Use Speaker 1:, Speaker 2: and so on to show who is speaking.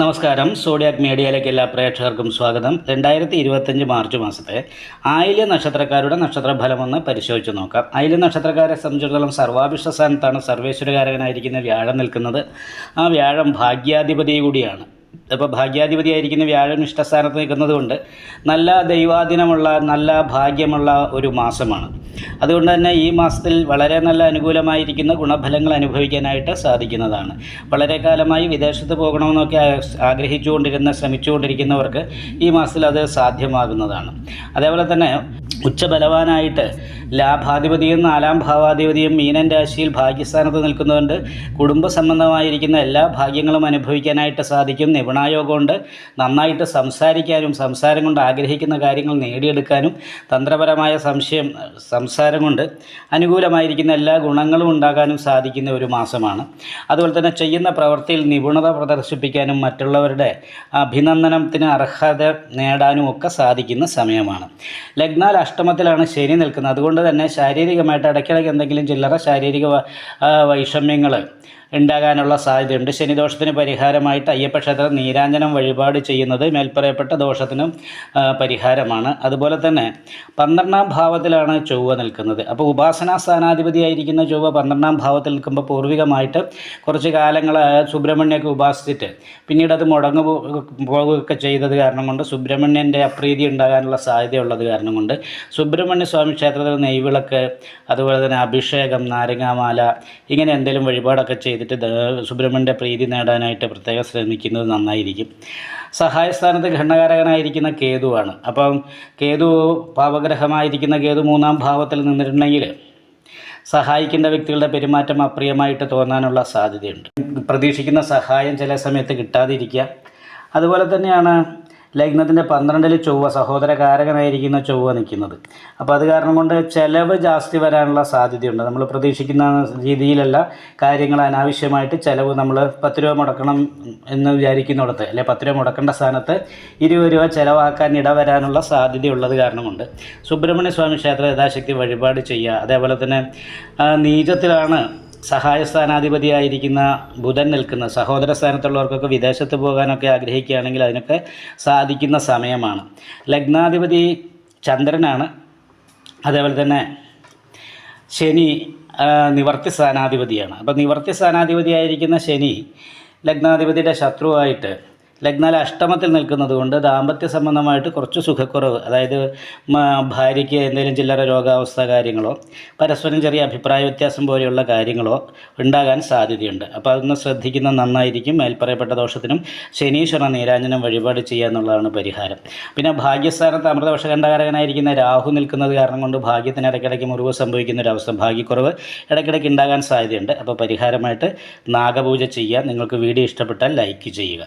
Speaker 1: നമസ്കാരം. സോഡിയാക് മീഡിയയിലേക്ക് എല്ലാ പ്രേക്ഷകർക്കും സ്വാഗതം. രണ്ടായിരത്തി ഇരുപത്തഞ്ച് മാർച്ച് മാസത്തെ ആയില്യ നക്ഷത്രക്കാരുടെ നക്ഷത്രഫലമൊന്ന് പരിശോധിച്ച് നോക്കാം. ആയില്യ നക്ഷത്രക്കാരെ സംബന്ധിച്ചിടത്തോളം സർവാഭിഷ്ട സ്ഥാനത്താണ് സർവേശ്വരകാരകനായിരിക്കുന്ന വ്യാഴം നിൽക്കുന്നത്. ആ വ്യാഴം ഭാഗ്യാധിപതി കൂടിയാണ്. അപ്പോൾ ഭാഗ്യാധിപതിയായിരിക്കുന്ന വ്യാഴം ഇഷ്ടസ്ഥാനത്ത് നിൽക്കുന്നത് കൊണ്ട് നല്ല ദൈവാദിനമുള്ള നല്ല ഭാഗ്യമുള്ള ഒരു മാസമാണ്. അതുകൊണ്ട് തന്നെ ഈ മാസത്തിൽ വളരെ നല്ല അനുകൂലമായിരിക്കുന്ന ഗുണഫലങ്ങൾ അനുഭവിക്കാനായിട്ട് സാധിക്കുന്നതാണ്. വളരെ കാലമായി വിദേശത്ത് പോകണമെന്നൊക്കെ ആഗ്രഹിച്ചുകൊണ്ടിരുന്ന ശ്രമിച്ചുകൊണ്ടിരിക്കുന്നവർക്ക് ഈ മാസത്തിൽ അത് സാധ്യമാകുന്നതാണ്. അതേപോലെ തന്നെ ഉച്ചബലവാനായിട്ട് ലാഭാധിപതിയും നാലാം ഭാവാധിപതിയും മീനൻ രാശിയിൽ ഭാഗ്യസ്ഥാനത്ത് നിൽക്കുന്നതുകൊണ്ട് കുടുംബ സംബന്ധമായിരിക്കുന്ന എല്ലാ ഭാഗ്യങ്ങളും അനുഭവിക്കാനായിട്ട് സാധിക്കും. നിപുണായോഗം കൊണ്ട് നന്നായിട്ട് സംസാരിക്കാനും സംസാരം കൊണ്ട് ആഗ്രഹിക്കുന്ന കാര്യങ്ങൾ നേടിയെടുക്കാനും തന്ത്രപരമായ സംശയം സംസാരം കൊണ്ട് അനുകൂലമായിരിക്കുന്ന എല്ലാ ഗുണങ്ങളും ഉണ്ടാകാനും സാധിക്കുന്ന ഒരു മാസമാണ്. അതുപോലെ തന്നെ ചെയ്യുന്ന പ്രവൃത്തിയിൽ നിപുണത പ്രദർശിപ്പിക്കാനും മറ്റുള്ളവരുടെ അഭിനന്ദനത്തിന് അർഹത നേടാനും ഒക്കെ സാധിക്കുന്ന സമയമാണ്. ലഗ്നാൽ അഷ്ടമത്തിലാണ് ശനി നിൽക്കുന്നത്. അതുകൊണ്ട് തന്നെ ശാരീരികമായിട്ട് ഇടയ്ക്കിടയ്ക്ക് എന്തെങ്കിലും ചില്ലറ ശാരീരിക വൈഷമ്യങ്ങൾ ഉണ്ടാകാനുള്ള സാധ്യതയുണ്ട്. ശനിദോഷത്തിന് പരിഹാരമായിട്ട് അയ്യപ്പക്ഷേത്ര നീരാഞ്ജനം വഴിപാട് ചെയ്യുന്നത് മേൽപ്പറയപ്പെട്ട ദോഷത്തിനും പരിഹാരമാണ്. അതുപോലെ തന്നെ പന്ത്രണ്ടാം ഭാവത്തിലാണ് ചൊവ്വ നിൽക്കുന്നത്. അപ്പോൾ ഉപാസനാ സ്ഥാനാധിപതിയായിരിക്കുന്ന ചൊവ്വ പന്ത്രണ്ടാം ഭാവത്തിൽ നിൽക്കുമ്പോൾ പൂർവികമായിട്ട് കുറച്ച് കാലങ്ങൾ സുബ്രഹ്മണ്യൊക്കെ ഉപാസിച്ചിട്ട് പിന്നീട് അത് മുടങ്ങു പോകുകയൊക്കെ ചെയ്തത് കാരണം കൊണ്ട് സുബ്രഹ്മണ്യന്റെ അപ്രീതി ഉണ്ടാകാനുള്ള സാധ്യതയുള്ളത് കാരണം കൊണ്ട് സുബ്രഹ്മണ്യ സ്വാമി ക്ഷേത്രത്തിൽ നെയ്വിളക്ക് അതുപോലെ തന്നെ അഭിഷേകം നാരങ്ങാമാല ഇങ്ങനെ എന്തെങ്കിലും വഴിപാടൊക്കെ ചെയ്തിട്ട് സുബ്രഹ്മണ്യന്റെ പ്രീതി നേടാനായിട്ട് പ്രത്യേകം ശ്രമിക്കുന്നത് നന്നായിരിക്കും. സഹായസ്ഥാനത്ത് ഘടനകാരകനായിരിക്കുന്ന കേതുവാണ്. അപ്പം കേതു പാവഗ്രഹമായിരിക്കുന്ന കേതു മൂന്നാം ഭാവത്തിൽ നിന്നിട്ടുണ്ടെങ്കിൽ സഹായിക്കേണ്ട വ്യക്തികളുടെ പെരുമാറ്റം അപ്രിയമായിട്ട് തോന്നാനുള്ള സാധ്യതയുണ്ട്. പ്രതീക്ഷിക്കുന്ന സഹായം ചില സമയത്ത് കിട്ടാതിരിക്കുക. അതുപോലെ തന്നെയാണ് ലഗ്നത്തിന്റെ പന്ത്രണ്ടിൽ ചൊവ്വ സഹോദരകാരകനായിരിക്കുന്ന ചൊവ്വ നിൽക്കുന്നത്. അപ്പോൾ അത് കാരണം കൊണ്ട് ചിലവ് ജാസ്തി വരാനുള്ള സാധ്യതയുണ്ട്. നമ്മൾ പ്രതീക്ഷിക്കുന്ന രീതിയിലല്ല കാര്യങ്ങൾ അനാവശ്യമായിട്ട് ചിലവ് നമ്മൾ പത്ത് രൂപ മുടക്കണം എന്ന് വിചാരിക്കുന്നിടത്ത് അല്ലെ പത്ത് രൂപ മുടക്കേണ്ട സ്ഥാനത്ത് ഇരുപത് രൂപ ചിലവാക്കാൻ ഇടവരാനുള്ള സാധ്യതയുള്ളത് കാരണം കൊണ്ട് സുബ്രഹ്മണ്യ സ്വാമി ക്ഷേത്രം യഥാശക്തി വഴിപാട് ചെയ്യുക. അതേപോലെ തന്നെ നീചത്തിലാണ് സഹായ സ്ഥാനാധിപതിയായിരിക്കുന്ന ബുധൻ നിൽക്കുന്ന സഹോദര സ്ഥാനത്തുള്ളവർക്കൊക്കെ വിദേശത്ത് പോകാനൊക്കെ ആഗ്രഹിക്കുകയാണെങ്കിൽ അതിനൊക്കെ സാധിക്കുന്ന സമയമാണ്. ലഗ്നാധിപതി ചന്ദ്രനാണ്. അതേപോലെ തന്നെ ശനി നിവർത്തി സ്ഥാനാധിപതിയാണ്. അപ്പോൾ നിവർത്തി സ്ഥാനാധിപതിയായിരിക്കുന്ന ശനി ലഗ്നാധിപതിയുടെ ശത്രുവായിട്ട് ലഗ്നാൽ അഷ്ടമത്തിൽ നിൽക്കുന്നത് കൊണ്ട് ദാമ്പത്യ സംബന്ധമായിട്ട് കുറച്ച് സുഖക്കുറവ് അതായത് ഭാര്യയ്ക്ക് എന്തെങ്കിലും ചില്ലറ രോഗാവസ്ഥ കാര്യങ്ങളോ പരസ്പരം ചെറിയ അഭിപ്രായ വ്യത്യാസം പോലെയുള്ള കാര്യങ്ങളോ ഉണ്ടാകാൻ സാധ്യതയുണ്ട്. അപ്പോൾ അതൊന്ന് ശ്രദ്ധിക്കുന്നത് നന്നായിരിക്കും. മേൽപ്പറയപ്പെട്ട ദോഷത്തിനും ശനീശ്വര നീരാഞ്ജനം വഴിപാട് ചെയ്യുക എന്നുള്ളതാണ് പരിഹാരം. പിന്നെ ഭാഗ്യസ്ഥാനത്ത് അമൃതവർഷ കണ്ഠകാരകനായിരിക്കുന്ന രാഹു നിൽക്കുന്നത് കാരണം കൊണ്ട് ഭാഗ്യത്തിന് ഇടയ്ക്കിടയ്ക്ക് മുറിവ് സംഭവിക്കുന്ന ഒരു അവസ്ഥ ഭാഗ്യക്കുറവ് ഇടയ്ക്കിടയ്ക്ക് ഉണ്ടാകാൻ സാധ്യതയുണ്ട്. അപ്പോൾ പരിഹാരമായിട്ട് നാഗപൂജ ചെയ്യുക. നിങ്ങൾക്ക് വീഡിയോ ഇഷ്ടപ്പെട്ടാൽ ലൈക്ക് ചെയ്യുക.